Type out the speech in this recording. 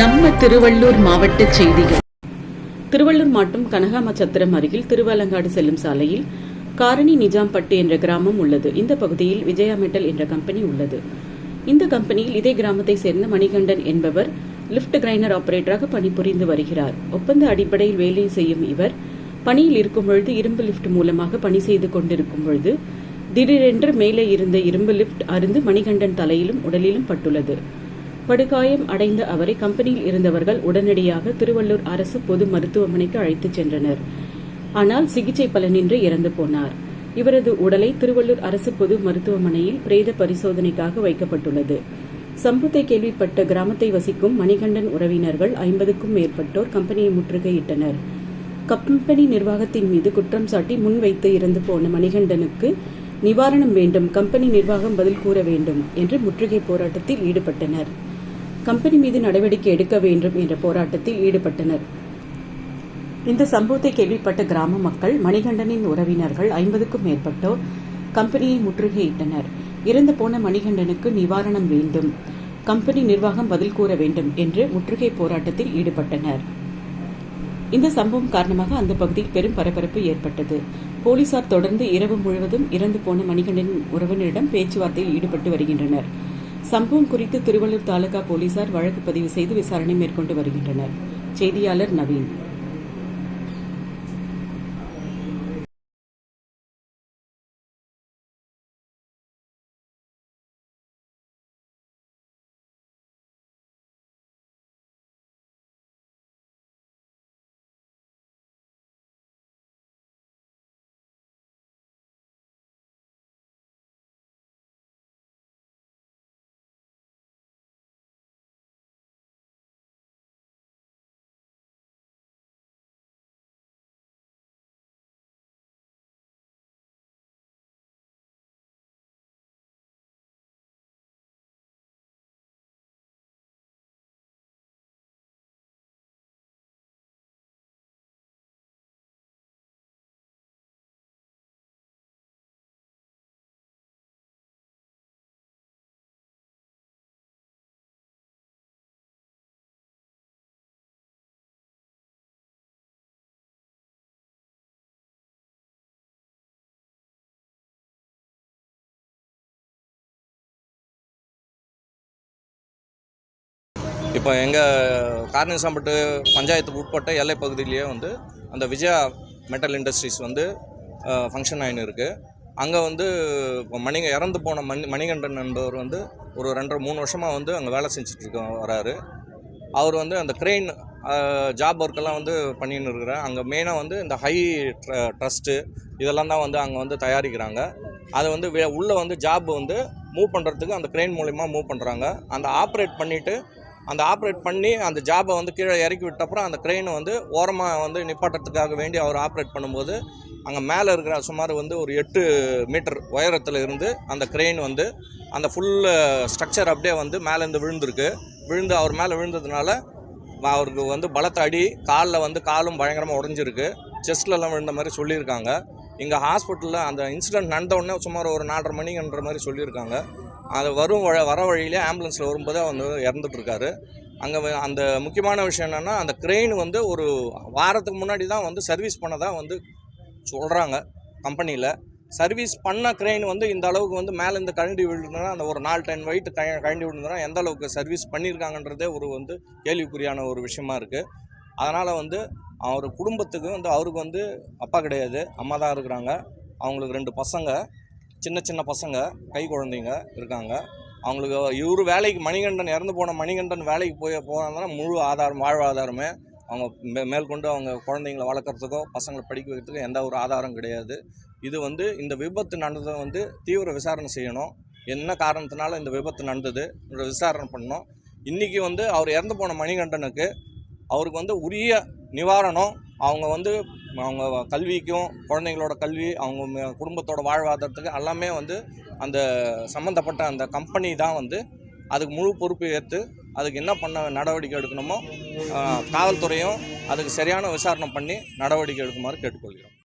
நம்ம திருவள்ளூர் மாவட்ட செய்திகள். திருவள்ளூர் மாவட்டம் கனகாமச்சத்திரம் அருகில் திருவலங்காடு செல்லும் சாலையில் காரணி நிஜாம்பட்டு என்ற கிராமம் உள்ளது. இந்த பகுதியில் விஜயா மெட்டல் என்ற கம்பெனி உள்ளது. இந்த கம்பெனியில் இதே கிராமத்தை சேர்ந்த மணிகண்டன் என்பவர் லிஃப்ட் கிரைண்டர் ஆபரேட்டராக பணிபுரிந்து வருகிறார். ஒப்பந்த அடிப்படையில் வேலை செய்யும் இவர் பணியில் இருக்கும் பொழுது இரும்பு லிஃப்ட் மூலமாக பணி செய்து கொண்டிருக்கும் பொழுது திடீரென்று மேலே இருந்த இரும்பு லிஃப்ட் அருந்து மணிகண்டன் தலையிலும் உடலிலும் பட்டுள்ளது. படுகாயம் அடைந்த அவரை கம்பெனியில் இருந்தவர்கள் உடனடியாக திருவள்ளூர் அரசு பொது மருத்துவமனைக்கு அழைத்துச் சென்றனர். ஆனால் சிகிச்சை பலனின்றி இறந்து போனார். இவரது உடலை திருவள்ளூர் அரசு பொது மருத்துவமனையில் பிரேத பரிசோதனைக்காக வைக்கப்பட்டுள்ளது. சம்பத்தை கேள்விப்பட்ட கிராமத்தை வசிக்கும் மணிகண்டன் உறவினர்கள் ஐம்பதுக்கும் மேற்பட்டோர் கம்பெனியை முற்றுகையிட்டனர். கம்பெனி நிர்வாகத்தின் மீது குற்றம் சாட்டி முன்வைத்து இறந்து போன மணிகண்டனுக்கு நிவாரணம் வேண்டும் கம்பெனி நிர்வாகம் பதில் கூற வேண்டும் என்று முற்றுகை போராட்டத்தில் ஈடுபட்டனர். கம்பெனி மீது நடவடிக்கை எடுக்க வேண்டும் என்ற போராட்டத்தில் ஈடுபட்டனர். இந்த சம்பவத்தை கேள்விப்பட்ட கிராம மக்கள் மணிகண்டனின் உறவினர்கள் ஐம்பதுக்கும் மேற்பட்டோர் கம்பெனியை முற்றுகையிட்டனர். இறந்து போன மணிகண்டனுக்கு நிவாரணம் வேண்டும். கம்பெனி நிர்வாகம் பதில் கூற வேண்டும் என்று முற்றுகை போராட்டத்தில் ஈடுபட்டனர். இந்த சம்பவம் காரணமாக அந்த பகுதியில் பெரும் பரபரப்பு ஏற்பட்டது. போலீசார் தொடர்ந்து இரவு முழுவதும் இறந்து போன மணிகண்டனின் உறவினரிடம் பேச்சுவார்த்தையில் ஈடுபட்டு வருகின்றனர். சம்பவம் குறித்து திருவள்ளூர் தாலுகா போலீசார் வழக்கு பதிவு செய்து விசாரணை மேற்கொண்டு வருகின்றனர். செய்தியாளர் நவீன். இப்போ எங்கள் காரணிசாம்பட்டு பஞ்சாயத்துக்கு உட்பட்ட எல்லை பகுதியிலேயே வந்து அந்த விஜயா மெட்டல் இண்டஸ்ட்ரீஸ் வந்து ஃபங்க்ஷன் ஆகின்னு இருக்குது அங்கே வந்து இப்போ மணிக இறந்து போன மணி மணிகண்டன் என்பவர் வந்து ஒரு ரெண்டரை மூணு வருஷமாக வந்து அங்கே வேலை செஞ்சுட்டு வராரு. அவர் வந்து அந்த க்ரெயின் ஜாப் ஒர்க்கெல்லாம் வந்து பண்ணின்னு இருக்கிறார். அங்கே மெயினாக வந்து இந்த ஹை ட்ர ட்ரஸ்ட்டு இதெல்லாம் தான் வந்து அங்கே வந்து தயாரிக்கிறாங்க. அதை வந்து வே உள்ளே வந்து ஜாப் வந்து மூவ் பண்ணுறதுக்கு அந்த க்ரெயின் மூலிமா மூவ் பண்ணுறாங்க அந்த ஆப்ரேட் பண்ணிவிட்டு அந்த ஆப்ரேட் பண்ணி அந்த ஜாபை வந்து கீழே இறக்கி விட்டப்புறம் அந்த க்ரெயினை வந்து ஓரமாக வந்து நிப்பாட்டத்துக்காக வேண்டி அவர் ஆப்ரேட் பண்ணும்போது அங்கே மேலே இருக்கிற சுமார் வந்து ஒரு எட்டு மீட்டர் உயரத்தில் இருந்து அந்த க்ரெயின் வந்து அந்த ஃபுல் ஸ்ட்ரக்சர் அப்படியே வந்து மேலேருந்து விழுந்திருக்கு. விழுந்து அவர் மேலே விழுந்ததுனால அவருக்கு வந்து பலத்த அடி காலில் வந்து காலும் பயங்கரமாக உடஞ்சிருக்கு. செஸ்ட்லலாம் விழுந்த மாதிரி சொல்லியிருக்காங்க. இங்கே ஹாஸ்பிட்டலில் அந்த இன்சிடென்ட் நடந்த உடனே சுமார் ஒரு நாலரை மணின்ற மாதிரி சொல்லியிருக்காங்க. அது வரும் வர வழியிலே ஆம்புலன்ஸில் வரும்போது வந்து இறந்துட்டுருக்காரு. அங்கே அந்த முக்கியமான விஷயம் என்னென்னா அந்த க்ரெயின் வந்து ஒரு வாரத்துக்கு முன்னாடி தான் வந்து சர்வீஸ் பண்ணதாக வந்து சொல்கிறாங்க கம்பெனியில் சர்வீஸ் பண்ண க்ரெயின் வந்து இந்த அளவுக்கு வந்து மேலேருந்து கழண்டி விழுந்தனா அந்த ஒரு நாலு டன் வெயிட் க கழண்டி விழுந்தனா எந்த அளவுக்கு சர்வீஸ் பண்ணியிருக்காங்கன்றதே ஒரு வந்து கேள்விக்குறியான ஒரு விஷயமா இருக்குது அதனால் வந்து அவர் குடும்பத்துக்கு வந்து அவருக்கு வந்து அப்பா கிடையாது. அம்மா தான் இருக்கிறாங்க. அவங்களுக்கு ரெண்டு பசங்க. சின்ன சின்ன பசங்க கை குழந்தைங்க இருக்காங்க. அவங்களுக்கு இவர் வேலைக்கு மணிகண்டன் இறந்து போன மணிகண்டன் வேலைக்கு போய் போனாங்கன்னா முழு ஆதாரம் வாழ்வாதாரமே அவங்க மே மேற்கொண்டு அவங்க குழந்தைங்களை வளர்க்குறதுக்கோ பசங்களை படிக்க வைக்கிறதுக்கோ எந்த ஒரு ஆதாரம் கிடையாது. இது வந்து இந்த விபத்து நடந்ததை வந்து தீவிர விசாரணை செய்யணும். என்ன காரணத்தினால இந்த விபத்து நடந்தது? விசாரணை பண்ணணும். இன்றைக்கி வந்து அவர் இறந்து போன மணிகண்டனுக்கு அவருக்கு வந்து உரிய நிவாரணம் அவங்க வந்து அவங்க கல்விக்கும் குழந்தைங்களோட கல்வி அவங்க குடும்பத்தோட வாழ்வாதாரத்துக்கு எல்லாமே வந்து அந்த சம்மந்தப்பட்ட அந்த கம்பெனி தான் வந்து அதுக்கு முழு பொறுப்பு ஏற்று அதுக்கு என்ன பண்ண நடவடிக்கை எடுக்கணுமோ காவல்துறையும் அதுக்கு சரியான விசாரணை பண்ணி நடவடிக்கை எடுக்குமாறு கேட்டுக்கொள்கிறோம்.